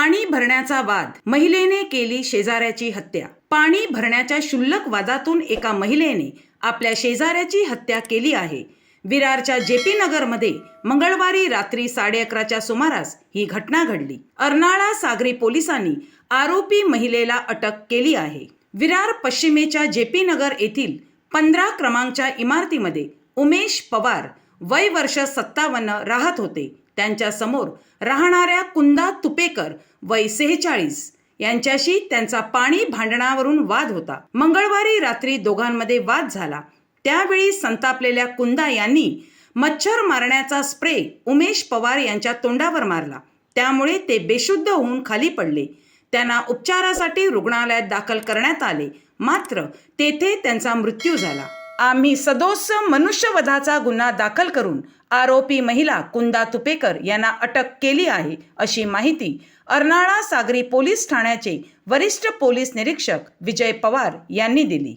पाणी भरण्याचा वाद. महिलेने केली शेजाऱ्याची हत्या. पाणी भरण्याच्या क्षुल्लक वादातून एका महिलेने आपल्या शेजाऱ्याची हत्या केली आहे. विरारच्या जेपी नगरमध्ये मंगळवारी रात्री साडे अकराच्या सुमारास ही घटना घडली. अर्नाळा सागरी पोलिसांनी आरोपी महिलेला अटक केली आहे. विरार पश्चिमेच्या जेपी नगर येथील पंधरा क्रमांकच्या इमारतीमध्ये उमेश पवार वय वर्ष सत्तावन्न राहत होते. त्यांच्यासमोर राहणाऱ्या कुंदा तुपेकर वय सेहेचाळीस. यांच्याशी त्यांचा पाणी भांडणावरून वाद होता. मंगळवारी रात्री दोघांमध्ये वाद झाला. त्यावेळी संतापलेल्या कुंदा यांनी मच्छर मारण्याचा स्प्रे उमेश पवार यांच्या तोंडावर मारला. त्यामुळे ते बेशुद्ध होऊन खाली पडले. त्यांना उपचारासाठी रुग्णालयात दाखल करण्यात आले. मात्र तेथे त्यांचा मृत्यू झाला. आम्ही सदोष मनुष्यवधाचा गुन्हा दाखल करून आरोपी महिला कुंदा तुपेकर यांना अटक केली आहे अशी माहिती अर्नाळा सागरी पोलीस ठाण्याचे वरिष्ठ पोलीस निरीक्षक विजय पवार यांनी दिली.